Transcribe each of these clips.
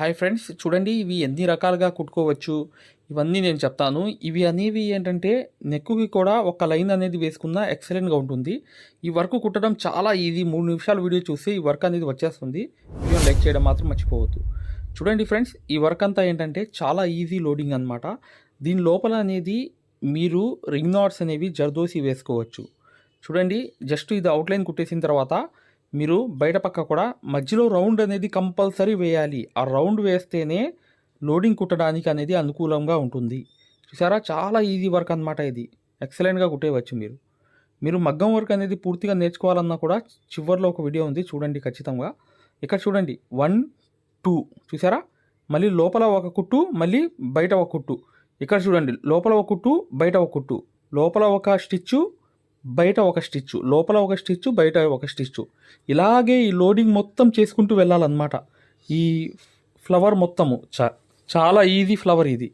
Hi friends చూడండి ఇవి ఎన్ని రకాలుగా కుట్టుకోవచ్చు. ఇవన్నీ నేను చెప్తాను. ఇవి అనేవి ఏంటంటే నెక్కుకి కూడా ఒక లైన్ అనేది వేసుకున్న ఎక్సలెంట్గా ఉంటుంది. ఈ వర్క్ కుట్టడం చాలా ఈజీ. మూడు నిమిషాల వీడియో చూస్తే ఈ వర్క్ అనేది వచ్చేస్తుంది. వీడియో లైక్ చేయడం మాత్రం మర్చిపోవద్దు. చూడండి ఫ్రెండ్స్ ఈ వర్క్ అంతా ఏంటంటే చాలా ఈజీ లోడింగ్ అనమాట దీని లోపల అనేది మీరు రింగ్ నాట్స్ అనేవి జర్దోసి వేసుకోవచ్చు. చూడండి జస్ట్ ఇది అవుట్లైన్ కుట్టేసిన తర్వాత మీరు బయట పక్క కూడా మధ్యలో రౌండ్ అనేది కంపల్సరీ వేయాలి. ఆ రౌండ్ వేస్తేనే లోడింగ్ కుట్టడానికి అనేది అనుకూలంగా ఉంటుంది. చూసారా? చాలా ఈజీ వర్క్ అనమాట ఇది. ఎక్సలెంట్గా కుట్టేయవచ్చు మీరు. మీరు మగ్గం వర్క్ అనేది పూర్తిగా నేర్చుకోవాలన్నా కూడా చివరిలో ఒక వీడియో ఉంది. చూడండి ఖచ్చితంగా. ఇక్కడ చూడండి. One two. చూసారా? మళ్ళీ లోపల ఒక కుట్టు మళ్ళీ బయట ఒక కుట్టు. ఇక్కడ చూడండి. లోపల ఒక కుట్టు బయట ఒక కుట్టు. లోపల ఒక స్టిచ్చు బయట ఒక స్టిచ్చు లోపల ఒక స్టిచ్చు బయట ఒక స్టిచ్చు. ఇలాగే ఈ లోడింగ్ మొత్తం చేసుకుంటూ వెళ్ళాలన్నమాట. ఈ ఫ్లవర్ మొత్తము చా చాలా ఈజీ ఫ్లవర్ ఇది.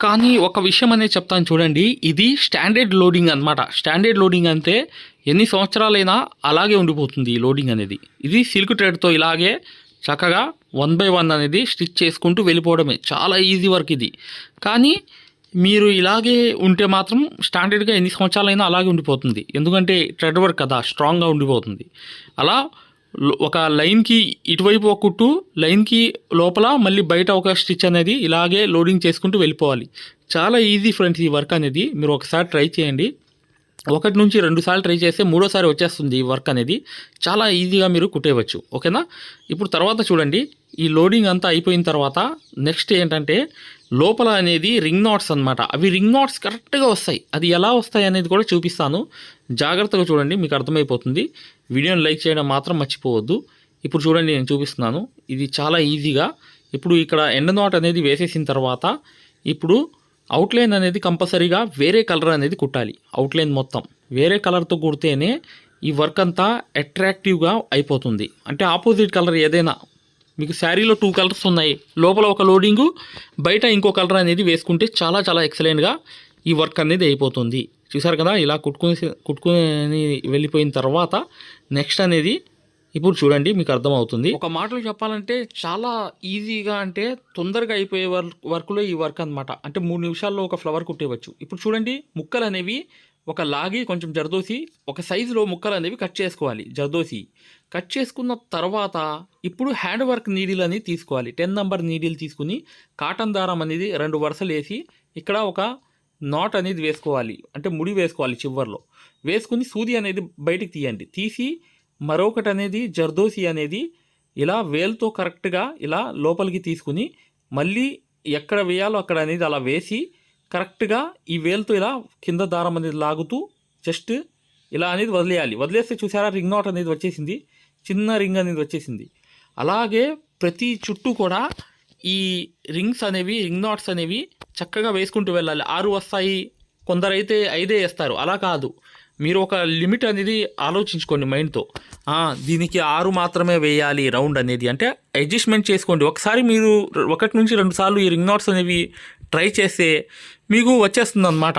కానీ ఒక విషయం అనేది చెప్తాను చూడండి ఇది స్టాండర్డ్ లోడింగ్ అనమాట స్టాండర్డ్ లోడింగ్ అంటే ఎన్ని సంవత్సరాలైనా అలాగే ఉండిపోతుంది ఈ లోడింగ్ అనేది. ఇది సిల్క్ ట్రేడ్తో ఇలాగే చక్కగా వన్ బై వన్ అనేది స్టిచ్ చేసుకుంటూ వెళ్ళిపోవడమే. చాలా ఈజీ వర్క్ ఇది. కానీ మీరు ఇలాగే ఉంటే మాత్రం స్టాండర్డ్గా ఎన్ని సంవత్సరాలైనా అలాగే ఉండిపోతుంది. ఎందుకంటే ట్రెడ్ వర్క్ కదా స్ట్రాంగ్గా ఉండిపోతుంది. అలా ఒక లైన్కి ఇటువైపు ఒక కుట్టు లైన్కి లోపల మళ్ళీ బయట ఒక స్టిచ్ అనేది ఇలాగే లోడింగ్ చేసుకుంటూ వెళ్ళిపోవాలి. చాలా ఈజీ ఫ్రెండ్స్ ఈ వర్క్ అనేది. మీరు ఒకసారి ట్రై చేయండి. ఒకటి నుంచి రెండు సార్లు ట్రై చేస్తే మూడోసారి వచ్చేస్తుంది ఈ వర్క్ అనేది. చాలా ఈజీగా మీరు కుట్టేయవచ్చు. ఓకేనా? ఇప్పుడు తర్వాత చూడండి. ఈ లోడింగ్ అంతా అయిపోయిన తర్వాత నెక్స్ట్ ఏంటంటే లోపల అనేది రింగ్ నాట్స్ అన్నమాట. అవి రింగ్ నాట్స్ కరెక్ట్గా వస్తాయి. అది ఎలా వస్తాయి అనేది కూడా చూపిస్తాను. జాగ్రత్తగా చూడండి మీకు అర్థమైపోతుంది. వీడియోని లైక్ చేయడం మాత్రం మర్చిపోవద్దు. ఇప్పుడు చూడండి నేను చూపిస్తున్నాను. ఇది చాలా ఈజీగా. ఇప్పుడు ఇక్కడ ఎండ్ నాట్ అనేది వేసేసిన తర్వాత ఇప్పుడు అవుట్లైన్ అనేది కంపల్సరీగా వేరే కలర్ అనేది కుట్టాలి. అవుట్లైన్ మొత్తం. వేరే కలర్తో కుడితేనే ఈ వర్క్ అంతా అట్రాక్టివ్గా అయిపోతుంది. అంటే ఆపోజిట్ కలర్ ఏదైనా మీకు శారీలో టూ కలర్స్ ఉన్నాయి. లోపల ఒక లోడింగు బయట ఇంకో కలర్ అనేది వేసుకుంటే చాలా చాలా ఎక్సలెంట్గా ఈ వర్క్ అనేది అయిపోతుంది. చూసారు కదా ఇలా కుట్టుకుని కుట్టుకుని వెళ్ళిపోయిన తర్వాత నెక్స్ట్ అనేది ఇప్పుడు చూడండి మీకు అర్థమవుతుంది. ఒక మాటలు చెప్పాలంటే చాలా ఈజీగా అంటే తొందరగా అయిపోయే వర్క్ వర్క్లో ఈ వర్క్ అన్నమాట. అంటే మూడు నిమిషాల్లో ఒక ఫ్లవర్ కుట్టేవచ్చు ఇప్పుడు చూడండి ముక్కలు అనేవి ఒక లాగి కొంచెం జర్దోసి ఒక సైజులో ముక్కలు అనేవి కట్ చేసుకోవాలి జర్దోసి. కట్ చేసుకున్న తర్వాత ఇప్పుడు హ్యాండ్ వర్క్ నీడిల్ అనేది తీసుకోవాలి. టెన్ నంబర్ నీడిల్ తీసుకుని కాటన్ దారం అనేది రెండు వరుసలు వేసి ఇక్కడ ఒక నాట్ అనేది వేసుకోవాలి. అంటే ముడి వేసుకోవాలి చివర్లో. వేసుకుని సూది అనేది బయటికి తీయండి. తీసి మరొకటి అనేది జర్దోసి అనేది ఇలా వేల్తో కరెక్ట్గా ఇలా లోపలికి తీసుకుని మళ్ళీ ఎక్కడ వేయాలో అక్కడ అనేది అలా వేసి కరెక్ట్గా ఈ వేలుతో ఇలా కింద దారం అనేది లాగుతూ జస్ట్ ఇలా అనేది వదిలేయాలి. వదిలేస్తే చూసారా రింగ్ నాట్ అనేది వచ్చేసింది. చిన్న రింగ్ అనేది వచ్చేసింది. అలాగే ప్రతి చుట్టూ కూడా ఈ రింగ్స్ అనేవి రింగ్ నాట్స్ అనేవి చక్కగా వేసుకుంటూ వెళ్ళాలి. ఆరు వస్తాయి కొందరైతే ఐదే వేస్తారు. అలా కాదు. మీరు ఒక లిమిట్ అనేది ఆలోచించుకోండి మైండ్తో. దీనికి ఆరు మాత్రమే వేయాలి రౌండ్ అనేది. అంటే అడ్జస్ట్మెంట్ చేసుకోండి. ఒకసారి మీరు ఒకటి నుంచి రెండు సార్లు ఈ రింగ్ నాట్స్ అనేవి ట్రై చేస్తే మీకు వచ్చేస్తుంది అనమాట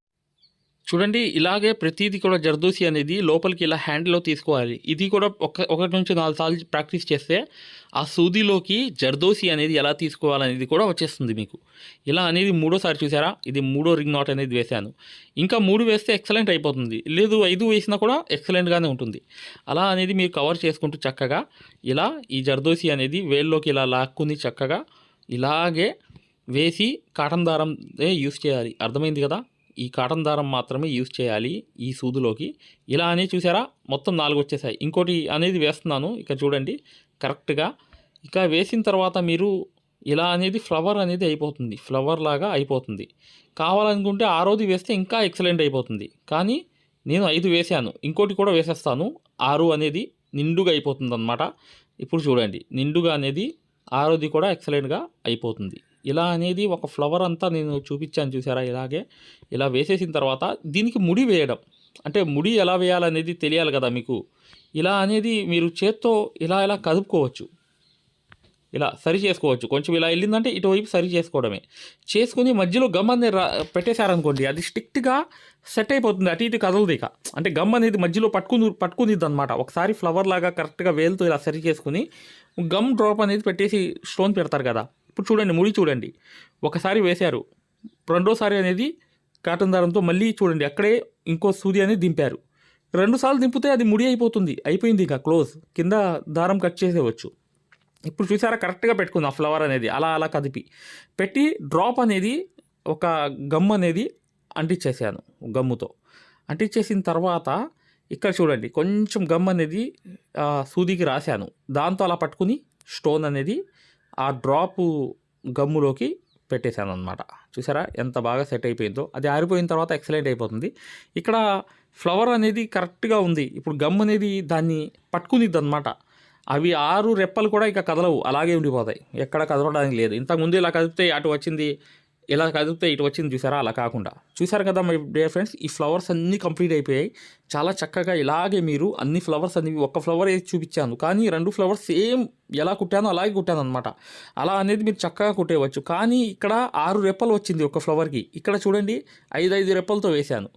చూడండి ఇలాగే ప్రతిదీ కూడా జర్దోసి అనేది లోపలికి ఇలా హ్యాండ్లో తీసుకోవాలి. ఇది కూడా ఒక ఒకటి నుంచి నాలుగు సార్లు ప్రాక్టీస్ చేస్తే ఆ సూదిలోకి జర్దోసి అనేది ఎలా తీసుకోవాలనేది కూడా వచ్చేస్తుంది మీకు. ఇలా అనేది మూడోసారి చూసారా? ఇది మూడో రింగ్ నాట్ అనేది వేశాను. ఇంకా మూడు వేస్తే ఎక్సలెంట్ అయిపోతుంది. లేదు ఐదు వేసినా కూడా ఎక్సలెంట్గానే ఉంటుంది. అలా అనేది మీరు కవర్ చేసుకుంటూ చక్కగా ఇలా ఈ జర్దోసి అనేది వేల్లోకి ఇలా లాక్కుని చక్కగా ఇలాగే వేసి కాటన్ దారం యూస్ చేయాలి. అర్థమైంది కదా? ఈ కాటన్ దారం మాత్రమే యూస్ చేయాలి ఈ సూదులోకి. ఇలా అని చూసారా? మొత్తం నాలుగు వచ్చేసాయి. ఇంకోటి అనేది వేస్తున్నాను. ఇక చూడండి. కరెక్ట్గా. ఇక వేసిన తర్వాత మీరు ఇలా అనేది ఫ్లవర్ అనేది అయిపోతుంది. ఫ్లవర్ లాగా అయిపోతుంది. కావాలనుకుంటే ఆ రోజు వేస్తే ఇంకా ఎక్సలెంట్ అయిపోతుంది. కానీ నేను ఐదు వేసాను. ఇంకోటి కూడా వేసేస్తాను. ఆరు అనేది నిండుగా అయిపోతుంది అనమాట ఇప్పుడు చూడండి. నిండుగా అనేది ఆరోది కూడా ఎక్సలెంట్గా అయిపోతుంది. ఇలా అనేది ఒక ఫ్లవర్ అంతా నేను చూపించాను చూసారా? ఇలాగే ఇలా వేసేసిన తర్వాత దీనికి ముడి వేయడం. అంటే ముడి ఎలా వేయాలనేది తెలియాలి కదా మీకు? ఇలా అనేది మీరు చేత్తో ఇలా ఇలా కదుపుకోవచ్చు. ఇలా సరి చేసుకోవచ్చు. కొంచెం ఇలా వెళ్ళిందంటే ఇటువైపు సరి చేసుకోవడమే. చేసుకుని మధ్యలో గమ్ అనేది పెట్టేశారనుకోండి అది స్ట్రిక్ట్గా సెట్ అయిపోతుంది. అటు ఇటు కదలదు ఇక. అంటే గమ్ అనేది మధ్యలో పట్టుకుని పట్టుకునిద్ది అనమాట ఒకసారి ఫ్లవర్ లాగా కరెక్ట్గా వేలుతో ఇలా సరి చేసుకుని గమ్ డ్రాప్ అనేది పెట్టేసి స్టోన్ పెడతారు కదా. ఇప్పుడు చూడండి ముడి చూడండి. ఒకసారి వేశారు. రెండోసారి అనేది కాటన్ దారంతో మళ్ళీ చూడండి అక్కడే ఇంకో సూది అనేది దింపారు. రెండు సార్లు దింపితే అది ముడి అయిపోతుంది అయిపోయింది ఇంకా క్లోజ్. కింద దారం కట్ చేసేవచ్చు ఇప్పుడు చూసారా కరెక్ట్గా పెట్టుకుంది ఆ ఫ్లవర్ అనేది. అలా అలా కదిపి. పెట్టి డ్రాప్ అనేది ఒక గమ్ అనేది అంటించేసాను గమ్ముతో. అంటించేసిన తర్వాత ఇక్కడ చూడండి కొంచెం గమ్ అనేది సూదికి రాశాను. దాంతో అలా పట్టుకుని స్టోన్ అనేది ఆ డ్రాపు గమ్ములోకి పెట్టేశాను అనమాట చూసారా? ఎంత బాగా సెట్ అయిపోయిందో. అది ఆరిపోయిన తర్వాత ఎక్సలెంట్ అయిపోతుంది. ఇక్కడ ఫ్లవర్ అనేది కరెక్ట్గా ఉంది. ఇప్పుడు గమ్ అనేది దాన్ని పట్టుకునిద్ది అనమాట అవి ఆరు రెప్పలు కూడా ఇక కదలవు. అలాగే ఉండిపోతాయి. ఎక్కడ కదలడానికి లేదు. ఇంతకుముందు ఇలా కదిపితే అటు వచ్చింది ఇలా కదిపితే ఇటు వచ్చింది చూసారా? అలా కాకుండా. చూసారు కదా మై డియర్ ఫ్రెండ్స్ ఈ ఫ్లవర్స్ అన్నీ కంప్లీట్ అయిపోయాయి. చాలా చక్కగా ఇలాగే మీరు అన్ని ఫ్లవర్స్ అనేవి ఒక్క ఫ్లవర్ అయితే చూపించాను. కానీ రెండు ఫ్లవర్స్ సేమ్ ఎలా కుట్టానో అలాగే కుట్టాను అనమాట అలా అనేది మీరు చక్కగా కుట్టేయవచ్చు కానీ ఇక్కడ ఆరు రెప్పలు వచ్చింది ఒక ఫ్లవర్కి. ఇక్కడ చూడండి ఐదు ఐదు రెప్పలతో వేశాను.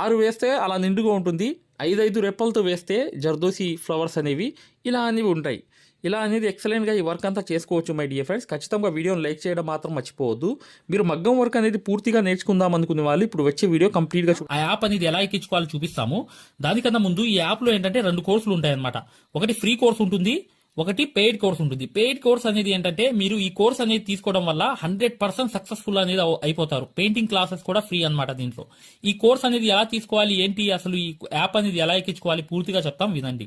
ఆరు వేస్తే అలా నిండుగా ఉంటుంది. ఐదు ఐదు రెప్పలతో వేస్తే జర్దోసి ఫ్లవర్స్ అనేవి ఇలా అనేవి ఉంటాయి. ఇలా అనేది ఎక్సలెంట్గా ఈ వర్క్ అంతా చేసుకోవచ్చు మై డియర్ ఫ్రెండ్స్ ఖచ్చితంగా వీడియోని లైక్ చేయడం మాత్రం మర్చిపోవద్దు. మీరు మగ్గం వర్క్ అనేది పూర్తిగా నేర్చుకుందాం అనుకునే వాళ్ళు ఇప్పుడు వచ్చే వీడియో కంప్లీట్గా ఆ యాప్ అనేది ఎలా ఎక్కించుకోవాలో చూపిస్తాము. దానికన్నా ముందు ఈ యాప్లో ఏంటంటే రెండు కోర్సులు ఉంటాయి అనమాట ఒకటి ఫ్రీ కోర్స్ ఉంటుంది ఒకటి పెయిడ్ కోర్స్ ఉంటుంది. పెయిడ్ కోర్స్ అనేది ఏంటంటే మీరు ఈ కోర్స్ అనేది తీసుకోవడం వల్ల హండ్రెడ్ పర్సెంట్ సక్సెస్ఫుల్ అనేది అయిపోతారు. పెయింటింగ్ క్లాసెస్ కూడా ఫ్రీ అనమాట దీంట్లో. ఈ కోర్స్ అనేది ఎలా తీసుకోవాలి ఏంటి అసలు ఈ యాప్ అనేది ఎలా ఎక్కించుకోవాలి పూర్తిగా చెప్తాం వినండి.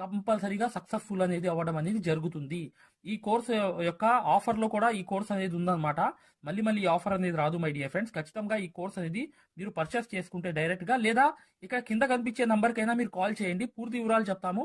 కంపల్సరీగా సక్సెస్ఫుల్ అనేది అవ్వడం అనేది జరుగుతుంది. ఈ కోర్స్ యొక్క ఆఫర్లో కూడా ఈ కోర్స్ అనేది ఉందన్నమాట. మళ్ళీ మళ్ళీ ఆఫర్ అనేది రాదు మై డియర్ ఫ్రెండ్స్. ఖచ్చితంగా ఈ కోర్స్ అనేది మీరు పర్చేస్ చేసుకుంటే డైరెక్ట్గా లేదా ఇక్కడ కింద కనిపించే నంబర్కైనా మీరు కాల్ చేయండి. పూర్తి వివరాలు చెప్తాము.